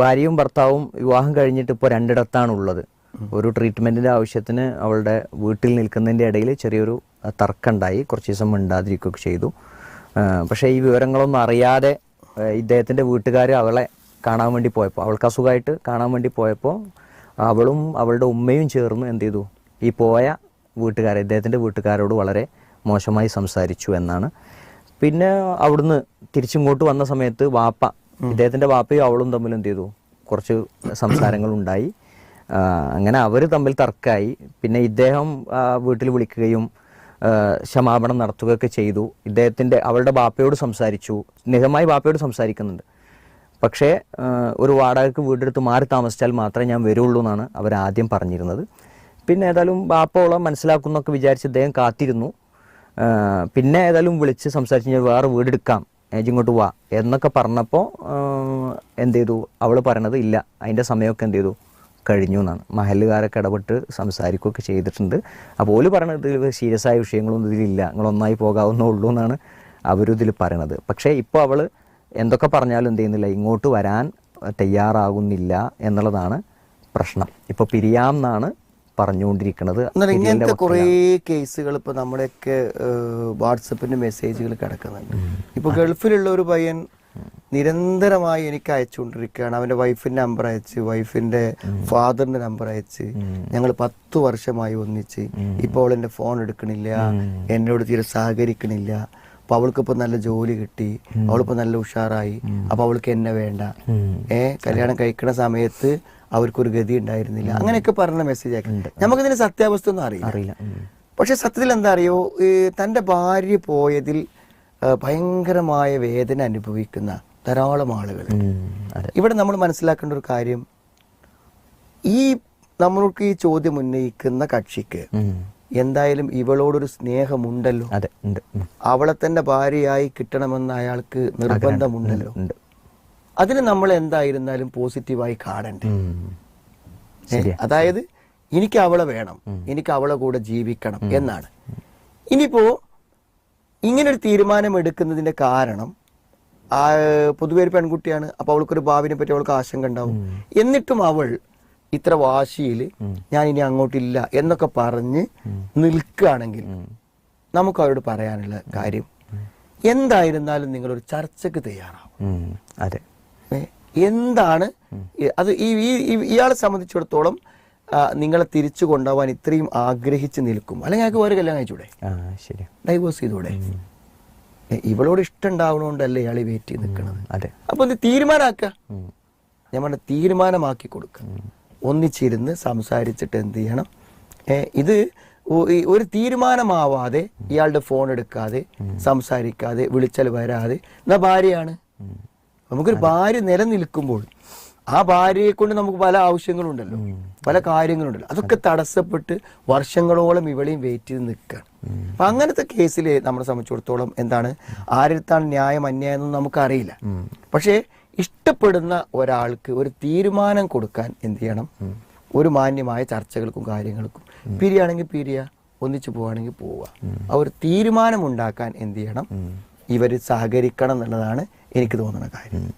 ഭാര്യയും ഭർത്താവും വിവാഹം കഴിഞ്ഞിട്ട് ഇപ്പോൾ രണ്ടിടത്താണ് ഉള്ളത് ഒരു ട്രീറ്റ്മെന്റിന്റെ ആവശ്യത്തിന് അവളുടെ വീട്ടിൽ നിൽക്കുന്നതിന്റെ ഇടയിൽ ചെറിയൊരു തർക്കമുണ്ടായി. കുറച്ച് ദിവസം മിണ്ടാതിരിക്കുകയൊക്കെ ചെയ്തു. പക്ഷേ ഈ വിവരങ്ങളൊന്നും അറിയാതെ ഇദ്ദേഹത്തിന്റെ വീട്ടുകാർ അവളെ കാണാൻ വേണ്ടി പോയപ്പോൾ അവൾക്ക് അസുഖമായിട്ട് കാണാൻ വേണ്ടി പോയപ്പോൾ അവളും അവളുടെ ഉമ്മയും ചേർന്ന് എന്ത് ചെയ്തു? ഈ പോയ വീട്ടുകാരെ ഇദ്ദേഹത്തിന്റെ വീട്ടുകാരോട് വളരെ മോശമായി സംസാരിച്ചു എന്നാണ് പിന്നെ അവിടുന്ന് തിരിച്ചിങ്ങോട്ട് വന്ന സമയത്ത് വാപ്പ ഇദ്ദേഹത്തിന്റെ വാപ്പയും അവളും തമ്മിൽ എന്ത് ചെയ്തു? കുറച്ച് സംസാരങ്ങൾ ഉണ്ടായി അങ്ങനെ അവർ തമ്മിൽ തർക്കമായി. പിന്നെ ഇദ്ദേഹം വീട്ടിൽ വിളിക്കുകയും ക്ഷമാപണം നടത്തുകയൊക്കെ ചെയ്തു. ഇദ്ദേഹത്തിന്റെ അവളുടെ ബാപ്പയോട് സംസാരിച്ചു. സ്നേഹമായി ബാപ്പയോട് സംസാരിക്കുന്നുണ്ട്. പക്ഷേ ഒരു വാടകയ്ക്ക് വീടെടുത്ത് മാറി താമസിച്ചാൽ മാത്രമേ ഞാൻ വരുള്ളൂ എന്നാണ് അവർ ആദ്യം പറഞ്ഞിരുന്നത്. പിന്നെ ഏതായാലും ബാപ്പോളം മനസ്സിലാക്കുന്നൊക്കെ വിചാരിച്ച് ഇദ്ദേഹം കാത്തിരുന്നു. പിന്നെ ഏതായാലും വിളിച്ച് സംസാരിച്ച് ഞാൻ വേറെ വീടെടുക്കാം ഏജ് ഇങ്ങോട്ട് വാ. എന്നൊക്കെ പറഞ്ഞപ്പോൾ എന്ത് ചെയ്തു? അവൾ പറയണത് ഇല്ല. അതിന്റെ സമയമൊക്കെ എന്ത് ചെയ്തു? കഴിഞ്ഞു എന്നാണ്. മഹലുകാരൊക്കെ ഇടപെട്ട് സംസാരിക്കുകയൊക്കെ ചെയ്തിട്ടുണ്ട്. അപ്പോൾ ഓൽ പറയണത് സീരിയസ് ആയ വിഷയങ്ങളൊന്നും ഇതിലില്ല നിങ്ങൾ ഒന്നായി ഉള്ളൂ എന്നാണ് അവരും ഇതിൽ പറയണത്. പക്ഷേ ഇപ്പോൾ അവൾ എന്തൊക്കെ പറഞ്ഞാലും എന്ത് ചെയ്യുന്നില്ല. ഇങ്ങോട്ട് വരാൻ തയ്യാറാകുന്നില്ല എന്നുള്ളതാണ് പ്രശ്നം. ഇപ്പോൾ പിരിയാം എന്നാണ് പറഞ്ഞുകൊണ്ടിരിക്കുന്നത് ഇങ്ങനത്തെ കുറേ കേസുകൾ ഇപ്പൊ നമ്മുടെയൊക്കെ വാട്സപ്പിന്റെ മെസ്സേജുകൾ കിടക്കുന്നുണ്ട്. ഇപ്പൊ ഗൾഫിലുള്ള ഒരു പയ്യൻ നിരന്തരമായി എനിക്ക് അയച്ചുകൊണ്ടിരിക്കുകയാണ്. അവന്റെ വൈഫിന്റെ നമ്പർ അയച്ച് വൈഫിന്റെ ഫാദറിന്റെ നമ്പർ അയച്ച്. ഞങ്ങൾ പത്ത് വർഷമായി ഒന്നിച്ച് ഇപ്പോൾ അവൾ എന്റെ ഫോൺ എടുക്കണില്ല എന്നോട് തീരെ സഹകരിക്കണില്ല. അപ്പൊ അവൾക്കിപ്പോ നല്ല ജോലി കിട്ടി. അവളിപ്പോ നല്ല ഉഷാറായി. അപ്പൊ അവൾക്ക് എന്നെ വേണ്ട. ഏ കല്യാണം കഴിക്കുന്ന സമയത്ത് അവർക്കൊരു ഗതി ഉണ്ടായിരുന്നില്ല അങ്ങനെയൊക്കെ പറഞ്ഞ മെസ്സേജ് ആക്കി. നമുക്കിതിന്റെ സത്യാവസ്ഥ ഒന്നും അറിയില്ല. അറിയില്ല. പക്ഷെ സത്യത്തിൽ എന്താ അറിയോ? തന്റെ ഭാര്യ പോയതിൽ ഭയങ്കരമായ വേദന അനുഭവിക്കുന്ന ധാരാളം ആളുകൾ. ഇവിടെ നമ്മൾ മനസ്സിലാക്കേണ്ട ഒരു കാര്യം ഈ നമ്മൾക്ക് ഈ ചോദ്യം ഉന്നയിക്കുന്ന കക്ഷിക്ക് എന്തായാലും ഇവളോടൊരു സ്നേഹമുണ്ടല്ലോ. അവളെ തന്നെ ഭാര്യയായി കിട്ടണമെന്ന് അയാൾക്ക് നിർബന്ധമുണ്ടല്ലോ. അതിന് നമ്മൾ എന്തായിരുന്നാലും പോസിറ്റീവായി കാണണ്ടേ? അതായത് എനിക്ക് അവളെ വേണം എനിക്ക് അവളെ കൂടെ ജീവിക്കണം എന്നാണ്. ഇനിയിപ്പോ ഇങ്ങനെ ഒരു തീരുമാനം എടുക്കുന്നതിന്റെ കാരണം ആ പൊതുവെ ഒരു പെൺകുട്ടിയാണ് അപ്പൊ അവൾക്കൊരു ഭാവിനെ പറ്റി അവൾക്ക് ആശങ്ക ഉണ്ടാവും. എന്നിട്ടും അവൾ ഇത്ര വാശിയിൽ ഞാൻ ഇനി അങ്ങോട്ടില്ല എന്നൊക്കെ പറഞ്ഞ് നിൽക്കുകയാണെങ്കിൽ നമുക്ക് അവരോട് പറയാനുള്ള കാര്യം എന്തായിരുന്നാലും നിങ്ങളൊരു ചർച്ചയ്ക്ക് തയ്യാറാവും. അതെ. എന്താണ് അത് ഈ ഇയാളെ സംബന്ധിച്ചിടത്തോളം നിങ്ങളെ തിരിച്ചു കൊണ്ടുപോകാൻ ഇത്രയും ആഗ്രഹിച്ച് നിൽക്കും. അല്ലെങ്കിൽ ഞങ്ങൾക്ക് വേറെ കല്യാണം കഴിച്ചൂടെ? ശരി. ഡൈവോഴ്സ് ചെയ്തൂടെ? ഇവളോട് ഇഷ്ടം ഉണ്ടാവണോണ്ടല്ലേ ഇയാൾ വെയിറ്റ് ചെയ്ത് നിൽക്കുന്നത് അതെ. അപ്പൊ ഒന്ന് തീരുമാനമാക്കുക പറഞ്ഞ തീരുമാനമാക്കി കൊടുക്കുക ഒന്നിച്ചിരുന്ന് സംസാരിച്ചിട്ട് എന്ത് ചെയ്യണം? ഇത് ഒരു തീരുമാനമാവാതെ ഇയാളുടെ ഫോൺ എടുക്കാതെ സംസാരിക്കാതെ വിളിച്ചാൽ വരാതെ. എന്നാ ഭാര്യയാണ്? നമുക്കൊരു ഭാര്യ നിലനിൽക്കുമ്പോൾ ആ ഭാര്യയെ കൊണ്ട് നമുക്ക് പല ആവശ്യങ്ങളുണ്ടല്ലോ. പല കാര്യങ്ങളുണ്ടല്ലോ. അതൊക്കെ തടസ്സപ്പെട്ട് വർഷങ്ങളോളം ഇവളെയും വെയിറ്റ് ചെയ്ത് നിൽക്കുകയാണ് അപ്പൊ അങ്ങനത്തെ കേസിൽ നമ്മളെ സംബന്ധിച്ചിടത്തോളം എന്താണ് ആരെടുത്താണ് ന്യായം അന്യായം എന്നൊന്നും നമുക്കറിയില്ല പക്ഷേ ഇഷ്ടപ്പെടുന്ന ഒരാൾക്ക് ഒരു തീരുമാനം കൊടുക്കാൻ എന്ത് ചെയ്യണം? ഒരു മാന്യമായ ചർച്ചകൾക്കും കാര്യങ്ങൾക്കും പിരിയാണെങ്കിൽ പിരിയ ഒന്നിച്ചു പോവുകയാണെങ്കിൽ പോവുക ആ ഒരു തീരുമാനം ഉണ്ടാക്കാൻ എന്ത് ചെയ്യണം? ഇവർ സഹകരിക്കണം എന്നുള്ളതാണ് エリック・入る、